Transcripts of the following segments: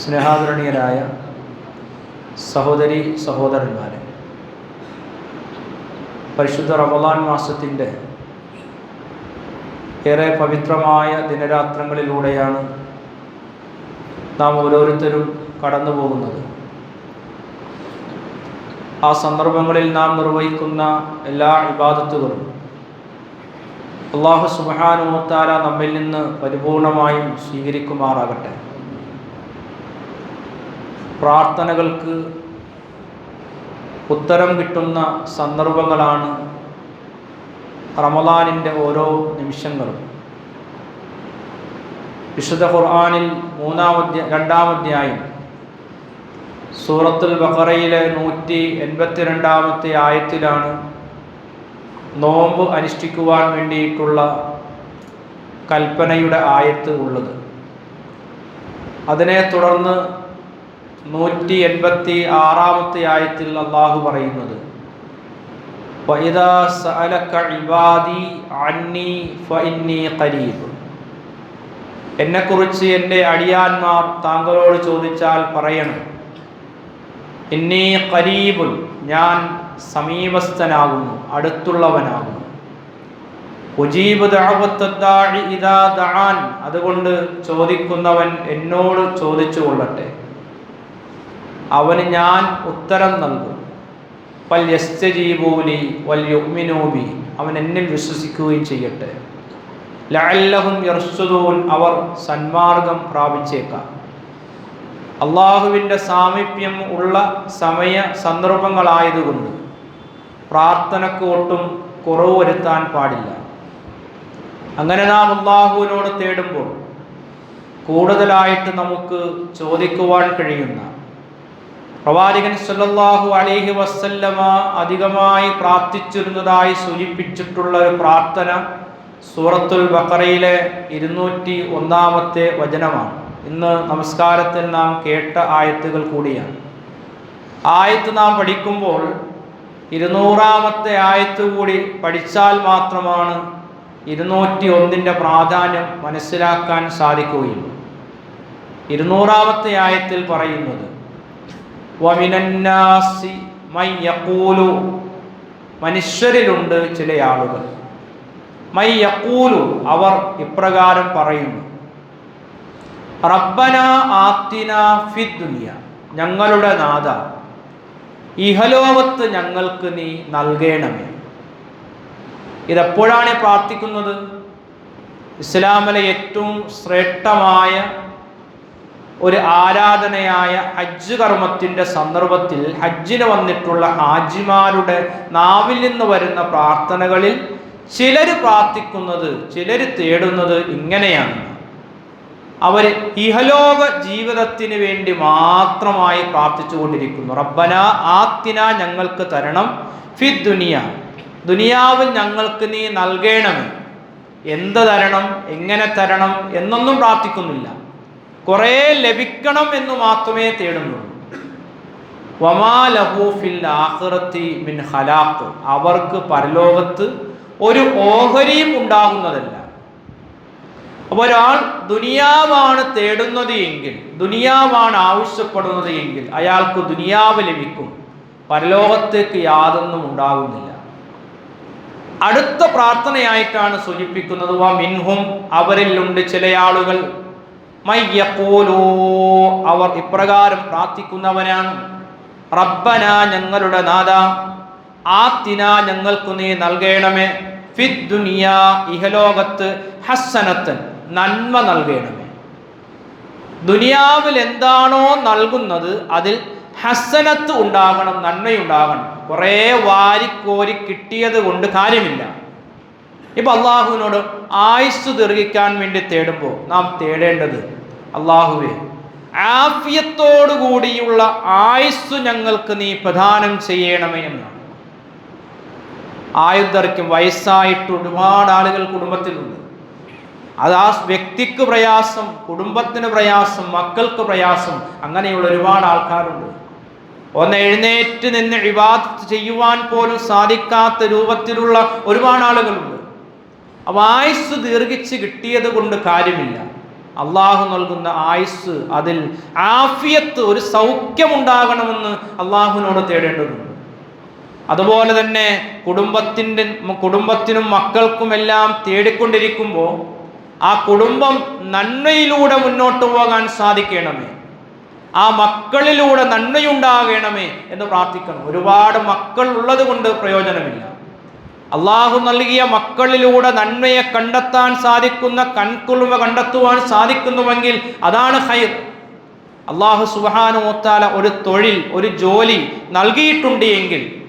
സ്നേഹാദരണീയരായ സഹോദരി സഹോദരന്മാരെ പരിശുദ്ധ റമദാൻ മാസത്തിന്റെ ഏറെ പവിത്രമായ ദിനരാത്രങ്ങളിലൂടെയാണ് നാം ഓരോരുത്തരും കടന്നു പോകുന്നത്. ആ സന്ദർഭങ്ങളിൽ നാം നിർവഹിക്കുന്ന എല്ലാ ഇബാദത്തുകളും അള്ളാഹു സുബാനുമത്താല നമ്മിൽ നിന്ന് പരിപൂർണമായും സ്വീകരിക്കുമാറാകട്ടെ. പ്രാർത്ഥനകൾക്ക് ഉത്തരം കിട്ടുന്ന സന്ദർഭങ്ങളാണ് റമദാനിന്റെ ഓരോ നിമിഷങ്ങളും. വിശുദ്ധ ഖുർആാനിൽ മൂന്നാമധ്യ രണ്ടാമധ്യായം സൂറത്തുൽ ബഖറയിലെ നൂറ്റി എൺപത്തിരണ്ടാമത്തെ ആയത്തിലാണ് നോമ്പ് അനുഷ്ഠിക്കുവാൻ വേണ്ടിയിട്ടുള്ള കൽപ്പനയുടെ ആയത്ത് ഉള്ളത്. അതിനെ തുടർന്ന് നൂറ്റി എൺപത്തി ആറാമത്തെ ആയത്തിൽ അള്ളാഹു പറയുന്നത് എന്നെക്കുറിച്ച് എന്റെ അടിയാന്മാർ താങ്കളോട് ചോദിച്ചാൽ പറയണം ഇന്നീ കരീബുൽ ഞാൻ സമീപസ്ഥനാകുന്നു അടുത്തുള്ളവനാകുന്നു. അതുകൊണ്ട് ചോദിക്കുന്നവൻ എന്നോട് ചോദിച്ചു കൊള്ളട്ടെ. അവന് ഞാൻ ഉത്തരം നൽകും. വൽ യസ്തജീബൂലി വൽ അവൻ എന്നിൽ വിശ്വസിക്കുകയും ചെയ്യട്ടെ. ലഅല്ലഹും യർസുദൂൻ അവർ സന്മാർഗം പ്രാപിച്ചേക്കാം. അള്ളാഹുവിന്റെ സാമീപ്യം ഉള്ള സമയ സന്ദർഭങ്ങളായതുകൊണ്ട് പ്രാർത്ഥനക്ക് ഒട്ടും കുറവ് വരുത്താൻ പാടില്ല. അങ്ങനെ നാം അള്ളാഹുവിനോട് തേടുമ്പോൾ കൂടുതലായിട്ട് നമുക്ക് ചോദിക്കുവാൻ കഴിയുന്ന പ്രവാചകൻ സല്ലല്ലാഹു അലൈഹി വസല്ലമ അധികമായി പ്രാർത്ഥിച്ചിരുന്നതായി സൂചിപ്പിച്ചിട്ടുള്ള ഒരു പ്രാർത്ഥന സൂറത്തുൽ ബക്കറയിലെ ഇരുന്നൂറ്റി ഒന്നാമത്തെ വചനമാണ്. ഇന്ന് നമസ്കാരത്തിൽ നാം കേട്ട ആയത്തുകൾ കൂടിയാണ്. ആയത്ത് നാം പഠിക്കുമ്പോൾ ഇരുന്നൂറാമത്തെ ആയത്ത് കൂടി പഠിച്ചാൽ മാത്രമാണ് ഇരുന്നൂറ്റി ഒന്നിന്റെ പ്രാധാന്യം മനസ്സിലാക്കാൻ സാധിക്കുകയുള്ളൂ. ഇരുന്നൂറാമത്തെ ആയത്തിൽ പറയുന്നത് വമിനന്നാസി മൈ യക്കൂലു മനുഷ്യരിലുണ്ട് ചില ആളുകൾ. മൈ യക്കൂലു അവർ ഇപ്രകാരം പറയുന്നു റബ്ബന ആത്തിന ഫിദ് ദുനിയ ഞങ്ങളുടെ നാഥ ഇഹലോകത്ത് ഞങ്ങൾക്ക് നീ നൽകേണമേ. ഇതെപ്പോഴാണ് പ്രാർത്ഥിക്കുന്നത്? ഇസ്ലാമിലെ ഏറ്റവും ശ്രേഷ്ഠമായ ഒരു ആരാധനയായ ഹജ്ജ് കർമ്മത്തിന്റെ സന്ദർഭത്തിൽ ഹജ്ജിന് വന്നിട്ടുള്ള ഹാജിമാരുടെ നാവിൽ നിന്ന് വരുന്ന പ്രാർത്ഥനകളിൽ ചിലർ പ്രാർത്ഥിക്കുന്നത് ചിലർ തേടുന്നത് ഇങ്ങനെയാണ്. അവർ ഇഹലോക ജീവിതത്തിന് വേണ്ടി മാത്രമായി പ്രാർത്ഥിച്ചുകൊണ്ടിരിക്കുന്നു. റബ്ബന ആത്തിന ഞങ്ങൾക്ക് തരണം. ഫി ദുനിയ. ദുനിയാവിൽ ഞങ്ങൾക്ക് നീ നൽകേണം. എന്ത് തരണം? എങ്ങനെ തരണം? എന്നൊന്നും പ്രാർത്ഥിക്കുന്നില്ല. കുറേ ലഭിക്കണം എന്ന് മാത്രമേ തേടുന്നുള്ളൂ. മിൻ അവർക്ക് പരലോകത്ത് ഒരു ഓഹരിയും ഉണ്ടാകുന്നതല്ല. അപ്പോൾ ഒരാൾ ദുനിയാവാണ് തേടുന്നത് എങ്കിൽ ദുനിയാവാണ് ആവശ്യപ്പെടുന്നത് എങ്കിൽ അയാൾക്ക് ദുനിയാവ് ലഭിക്കും. പരലോകത്തേക്ക് യാതൊന്നും ഉണ്ടാകുന്നില്ല. അടുത്ത പ്രാർത്ഥനയായിട്ടാണ് സൂചിപ്പിക്കുന്നത് വാ മിൻഹും അവരിലുണ്ട് ചില ആളുകൾ. മയ്യപ്പോലോ അവർ ഇപ്രകാരം പ്രാർത്ഥിക്കുന്നവനാണ് റബ്ബന ഞങ്ങളുടെ നാഥ ആത്തിന ഞങ്ങൾക്ക് നീ നൽകണമേ. ഫിദ് ദുനിയ ഇഹലോകത്ത് ഹസനത്തൻ നന്മ നൽകണമേ ദുനിയാവിൽ എന്താണോ നൽകുന്നത് അതിൽ ഹസനത്ത് ഉണ്ടാകണം നന്മയുണ്ടാകണം. കുറേ വാരിക്കോരി കിട്ടിയത് കൊണ്ട് കാര്യമില്ല. ഇപ്പൊ അള്ളാഹുവിനോട് ആയുസ് ദീർഘിക്കാൻ വേണ്ടി തേടുമ്പോൾ നാം തേടേണ്ടത് അള്ളാഹുവെ ആഫിയത്തോടുകൂടിയുള്ള ആയുസ് ഞങ്ങൾക്ക് നീ പ്രദാനം ചെയ്യണമേ എന്നാണ്. ആയുധർക്കും വയസ്സായിട്ട് ഒരുപാട് ആളുകൾ കുടുംബത്തിലുണ്ട്. അത് ആ വ്യക്തിക്ക് പ്രയാസം കുടുംബത്തിന് പ്രയാസം മക്കൾക്ക് പ്രയാസം അങ്ങനെയുള്ള ഒരുപാട് ആൾക്കാരുണ്ട്. ഒന്ന് എഴുന്നേറ്റ് നിന്ന് ഇവാദത്ത് ചെയ്യുവാൻ പോലും സാധിക്കാത്ത രൂപത്തിലുള്ള ഒരുപാട് ആളുകളുണ്ട്. ആയുസ് ദീർഘിച്ച് കിട്ടിയത് കൊണ്ട് കാര്യമില്ല. അള്ളാഹു നൽകുന്ന ആയുസ് അതിൽ ആഫിയത്ത് ഒരു സൗഖ്യമുണ്ടാകണമെന്ന് അള്ളാഹുവിനോട് തേടേണ്ടതുണ്ട്. അതുപോലെ തന്നെ കുടുംബത്തിന്റെ കുടുംബത്തിനും മക്കൾക്കുമെല്ലാം തേടിക്കൊണ്ടിരിക്കുമ്പോൾ ആ കുടുംബം നന്മയിലൂടെ മുന്നോട്ട് പോകാൻ സാധിക്കണമേ. ആ മക്കളിലൂടെ നന്മയുണ്ടാകണമേ എന്ന് പ്രാർത്ഥിക്കണം. ഒരുപാട് മക്കൾ ഉള്ളത് കൊണ്ട് പ്രയോജനമില്ല. അള്ളാഹു നൽകിയ മക്കളിലൂടെ നന്മയെ കണ്ടെത്താൻ സാധിക്കുന്ന കൺകുളിമ കണ്ടെത്തുവാൻ സാധിക്കുന്നുവെങ്കിൽ അതാണ് ഹൈർ അള്ളാഹു സുബാനുമോത്താല ഒരു തൊഴിൽ ഒരു ജോലി നൽകിയിട്ടുണ്ട് എങ്കിൽ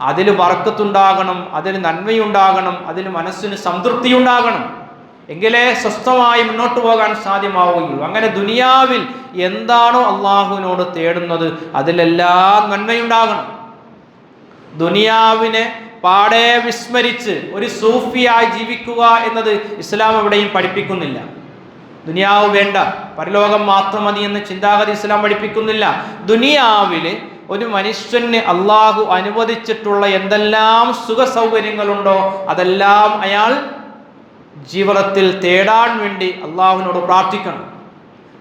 അതിൽ വർക്കത്തുണ്ടാകണം അതിൽ നന്മയുണ്ടാകണം അതിൽ മനസ്സിന് സംതൃപ്തി ഉണ്ടാകണം എങ്കിലേ സ്വസ്ഥമായി മുന്നോട്ട് പോകാൻ സാധ്യമാവുകയുള്ളൂ. അങ്ങനെ ദുനിയാവിൽ എന്താണോ അള്ളാഹുവിനോട് തേടുന്നത് അതിലെല്ലാം നന്മയുണ്ടാകണം. ദുനിയാവിനെ പാടെ വിസ്മരിച്ച് ഒരു സൂഫിയായി ജീവിക്കുക എന്നത് ഇസ്ലാം എവിടെയും പഠിപ്പിക്കുന്നില്ല. ദുനിയാവ് വേണ്ട പരലോകം മാത്രം മതി എന്ന് ചിന്താഗതി ഇസ്ലാം പഠിപ്പിക്കുന്നില്ല. ദുനിയാവിൽ ഒരു മനുഷ്യന് അള്ളാഹു അനുവദിച്ചിട്ടുള്ള എന്തെല്ലാം സുഖ സൗകര്യങ്ങളുണ്ടോ അതെല്ലാം അയാൾ ജീവിതത്തിൽ തേടാൻ വേണ്ടി അള്ളാഹുവിനോട് പ്രാർത്ഥിക്കണം.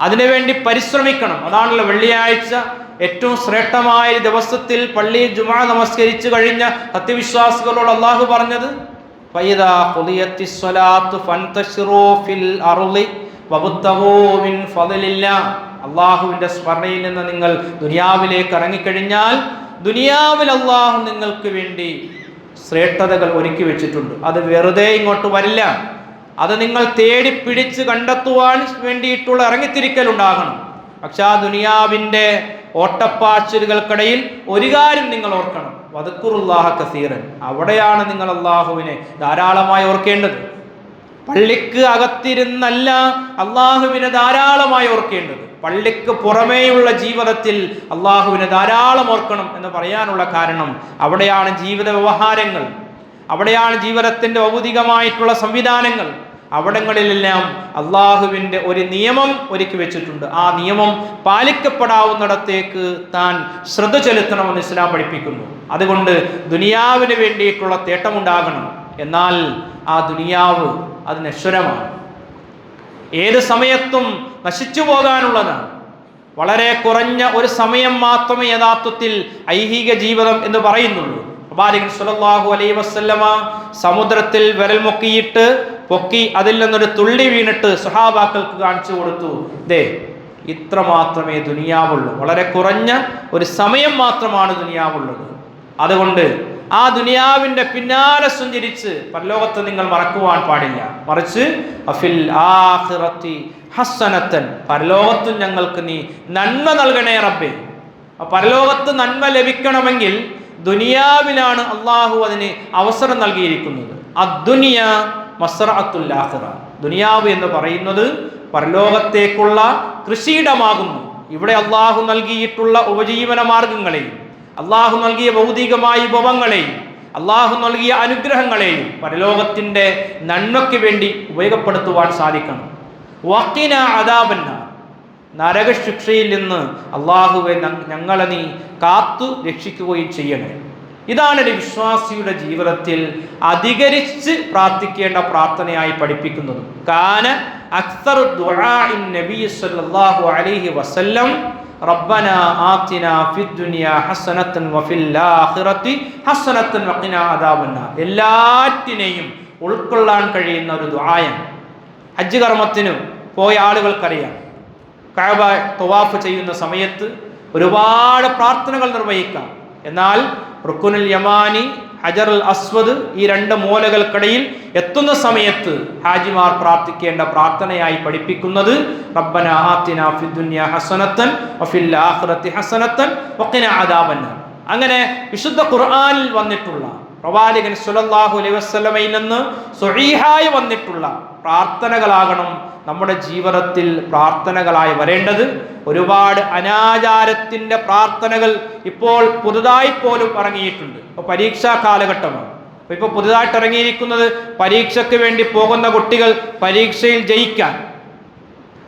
അതിനുവേണ്ടി പരിശ്രമിക്കണം. അതാണല്ലോ വെള്ളിയാഴ്ച ഏറ്റവും ശ്രേഷ്ഠമായ ദിവസത്തിൽ പള്ളി ജുമാ നമസ്കരിച്ചു കഴിഞ്ഞ സത്യവിശ്വാസികളോട് അള്ളാഹു പറഞ്ഞത് അള്ളാഹുവിന്റെ സ്മരണയിൽ നിന്ന് നിങ്ങൾ ദുനിയാവിലേക്ക് ഇറങ്ങിക്കഴിഞ്ഞാൽ ദുനിയാവിൽ അള്ളാഹു നിങ്ങൾക്ക് വേണ്ടി ശ്രേഷ്ഠതകൾ ഒരുക്കി വെച്ചിട്ടുണ്ട്. അത് വെറുതെ ഇങ്ങോട്ട് വരില്ല. അത് നിങ്ങൾ തേടി പിടിച്ച് കണ്ടെത്തുവാൻ വേണ്ടിയിട്ടുള്ള ഇറങ്ങിത്തിരിക്കലുണ്ടാകണം. പക്ഷെ ആ ദുനിയാവിന്റെ ഓട്ടപ്പാച്ചിലുകൾക്കിടയിൽ ഒരു കാര്യം നിങ്ങൾ ഓർക്കണം. വദക്കുറുല്ലാഹ കസീറൻ. അവിടെയാണ് നിങ്ങൾ അള്ളാഹുവിനെ ധാരാളമായി ഓർക്കേണ്ടത്. പള്ളിക്ക് അകത്തിരുന്നല്ല അള്ളാഹുവിനെ ധാരാളമായി ഓർക്കേണ്ടത്. പള്ളിക്ക് പുറമേയുള്ള ജീവിതത്തിൽ അള്ളാഹുവിനെ ധാരാളം ഓർക്കണം എന്ന് പറയാനുള്ള കാരണം അവിടെയാണ് ജീവിത വ്യവഹാരങ്ങൾ. അവിടെയാണ് ജീവിതത്തിന്റെ ഭൗതികമായിട്ടുള്ള സംവിധാനങ്ങൾ. അവിടങ്ങളിലെല്ലാം അള്ളാഹുവിന്റെ ഒരു നിയമം ഒരുക്കി വെച്ചിട്ടുണ്ട്. ആ നിയമം പാലിക്കപ്പെടാവുന്നിടത്തേക്ക് താൻ ശ്രദ്ധ ചെലുത്തണമെന്ന് ഇസ്ലാം പഠിപ്പിക്കുന്നു. അതുകൊണ്ട് ദുനിയാവിന് വേണ്ടിയിട്ടുള്ള തേട്ടമുണ്ടാകണം. എന്നാൽ ആ ദുനിയാവ് അത് നശ്വരമാണ് ഏത് സമയത്തും നശിച്ചു പോകാനുള്ളതാണ്. വളരെ കുറഞ്ഞ ഒരു സമയം മാത്രമേ യഥാർത്ഥത്തിൽ ഐഹിക ജീവിതം എന്ന് പറയുന്നുള്ളൂ. പ്രവാചകൻ സമുദ്രത്തിൽ വിരൽ മുക്കിയിട്ട് പൊക്കി അതിൽ നിന്നൊരു തുള്ളി വീണിട്ട് സുഹാബാക്കൾക്ക് കാണിച്ചു കൊടുത്തു. ദേ ഇത്ര മാത്രമേ ദുനിയാവുള്ളൂ. വളരെ കുറഞ്ഞ ഒരു സമയം മാത്രമാണ് ദുനിയാവുള്ളത്. അതുകൊണ്ട് ആ ദുനിയാവിന്റെ പിന്നാലെ സഞ്ചരിച്ച് പരലോകത്ത് നിങ്ങൾ മറക്കുവാൻ പാടില്ല. മറിച്ച് അഫിൽ ആഖിറത്തി ഹസ്സനത്തൻ. പരലോകത്തും ഞങ്ങൾക്ക് നീ നന്മ നൽകണേ റബ്ബേ. പരലോകത്ത് നന്മ ലഭിക്കണമെങ്കിൽ ദുനിയാവിലാണ് അള്ളാഹു അതിന് അവസരം നൽകിയിരിക്കുന്നത്. അദ്ദുനിയ മസ്റഅത്തുൽ ആഖിറ. ദുനിയാവ് എന്ന് പറയുന്നത് പരലോകത്തേക്കുള്ള കൃഷിയിടമാകുന്നു. ഇവിടെ അള്ളാഹു നൽകിയിട്ടുള്ള ഉപജീവന മാർഗങ്ങളെയും അള്ളാഹു നൽകിയ ഭൗതികമായ വിഭവങ്ങളെയും അള്ളാഹു നൽകിയ അനുഗ്രഹങ്ങളെയും പരലോകത്തിന്റെ നന്മയ്ക്ക് വേണ്ടി ഉപയോഗപ്പെടുത്തുവാൻ സാധിക്കണം. വക്കിന അതാപന്ന നരകശിക്ഷയിൽ നിന്ന് അള്ളാഹുവെ ഞങ്ങളെ നീ കാത്തു രക്ഷിക്കുകയും ചെയ്യണേ. ഇതാണ് ഒരു വിശ്വാസിയുടെ ജീവിതത്തിൽ അധികരിച്ച് പ്രാർത്ഥിക്കേണ്ട പ്രാർത്ഥനയായി പഠിപ്പിക്കുന്നത്. കാന നബി സല്ലല്ലാഹു അലൈഹി വസല്ലം വഫിൽ അദാബന്ന എല്ലാറ്റിനെയും ഉൾക്കൊള്ളാൻ കഴിയുന്ന ഒരു ദുആയാണ്. ഹജ്ജ് കർമ്മത്തിന് പോയ ആളുകൾക്കറിയാം കഅബ തവാഫ് ചെയ്യുന്ന സമയത്ത് ഒരുപാട് പ്രാർത്ഥനകൾ നിർവഹിക്കാം. എന്നാൽ റുക്കുനുൽ യമാനി ഹജർ അൽ അസ്വദ് ഈ രണ്ട് മൂലകൾക്കിടയിൽ എത്തുന്ന സമയത്ത് ഹാജിമാർ പ്രാർത്ഥിക്കേണ്ട പ്രാർത്ഥനയായി പഠിപ്പിക്കുന്നത് വഫിൽ അദാബന്ന അങ്ങനെ വിശുദ്ധ ഖുർആനിൽ വന്നിട്ടുള്ള പ്രവാചകൻ സുലല്ലാഹു അലൈഹി വസല്ലമയിൽ നിന്ന് സ്വഹീഹായി വന്നിട്ടുള്ള പ്രാർത്ഥനകളാകണം നമ്മുടെ ജീവിതത്തിൽ പ്രാർത്ഥനകളായി വരേണ്ടത്. ഒരുപാട് അനാചാരത്തിന്റെ പ്രാർത്ഥനകൾ ഇപ്പോൾ പുതുതായി പോലും ഇറങ്ങിയിട്ടുണ്ട്. ഇപ്പോൾ പരീക്ഷാ കാലഘട്ടമാണ്. അപ്പോൾ ഇപ്പോൾ പുതുതായിട്ട് ഇറങ്ങിയിരിക്കുന്നത് പരീക്ഷയ്ക്ക് വേണ്ടി പോകുന്ന കുട്ടികൾ പരീക്ഷയിൽ ജയിക്കാൻ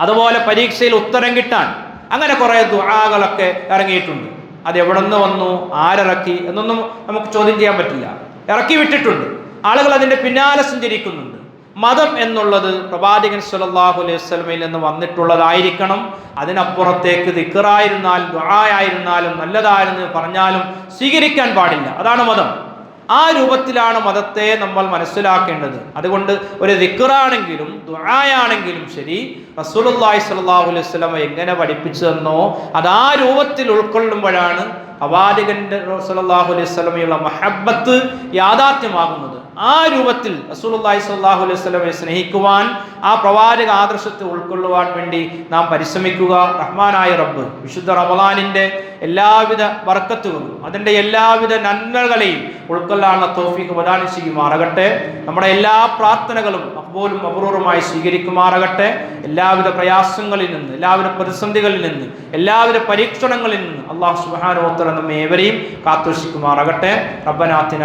അതുപോലെ പരീക്ഷയിൽ ഉത്തരം കിട്ടാൻ അങ്ങനെ കുറേ ദുആകളൊക്കെ ഇറങ്ങിയിട്ടുണ്ട്. അത് എവിടെ നിന്ന് വന്നു? ആരിറക്കി? എന്നൊന്നും നമുക്ക് ചോദ്യം ചെയ്യാൻ പറ്റില്ല. ഇറക്കി വിട്ടിട്ടുണ്ട്. ആളുകൾ അതിന്റെ പിന്നാലെ സഞ്ചരിക്കുന്നുണ്ട്. മതം എന്നുള്ളത് പ്രവാചകൻ സുലല്ലാഹു അലൈഹി വസല്ലമയിൽ നിന്ന് വന്നിട്ടുള്ളതായിരിക്കണം. അതിനപ്പുറത്തേക്ക് ദിക്കറായിരുന്നാലും ദുആയായിരുന്നാലും നല്ലതായിരുന്നു പറഞ്ഞാലും സ്വീകരിക്കാൻ പാടില്ല. അതാണ് മതം. ആ രൂപത്തിലാണ് മതത്തെ നമ്മൾ മനസ്സിലാക്കേണ്ടത്. അതുകൊണ്ട് ഒരു ദിക്കറാണെങ്കിലും ദുആയാണെങ്കിലും ശരി റസൂലുള്ളാഹി സ്വല്ലല്ലാഹു അലൈഹി വസല്ലമ എങ്ങനെ പഠിപ്പിച്ചു തന്നോ അത് ആ രൂപത്തിൽ ഉൾക്കൊള്ളുമ്പോഴാണ് അവാദികന്റെ സല്ലല്ലാഹു അലൈഹി വസല്ലമയുള്ള മഹബത്ത് യാഥാർത്ഥ്യമാകുന്നത്. ആ രൂപത്തിൽ റസൂലുള്ളാഹി സ്വല്ലല്ലാഹു അലൈഹി വസല്ലമയെ സ്നേഹിക്കുവാൻ ആ പ്രവാചക ആദർശത്തെ ഉൾക്കൊള്ളുവാൻ വേണ്ടി നാം പരിശ്രമിക്കുക. റഹ്മാനായ റബ്ബ് വിശുദ്ധ റമദാനിന്റെ എല്ലാവിധ വർക്കത്തുകളും അതിന്റെ എല്ലാവിധ നന്മകളെയും ഉൾക്കൊള്ളാനുള്ള തോഫിക്ക് പ്രദാനം ചെയ്യുമാറാകട്ടെ. നമ്മുടെ എല്ലാ പ്രാർത്ഥനകളും അപ്പോലും അപൂർവമായി സ്വീകരിക്കുമാറാകട്ടെ. എല്ലാവിധ പ്രയാസങ്ങളിൽ നിന്ന് എല്ലാവിധ പ്രതിസന്ധികളിൽ നിന്ന് എല്ലാവിധ പരീക്ഷണങ്ങളിൽ നിന്ന് അള്ളാഹു സുബ്ഹാനഹു നമ്മെ ഏവരെയും കാത്തുരക്ഷിക്കുമാറാകട്ടെ. റബ്ബനാത്തിന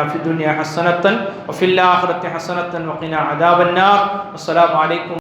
ഹസനത്തൻ ഹസനത്തൻ വഖിന അദാബന്നാർ അസ്സലാമു അലൈക്കും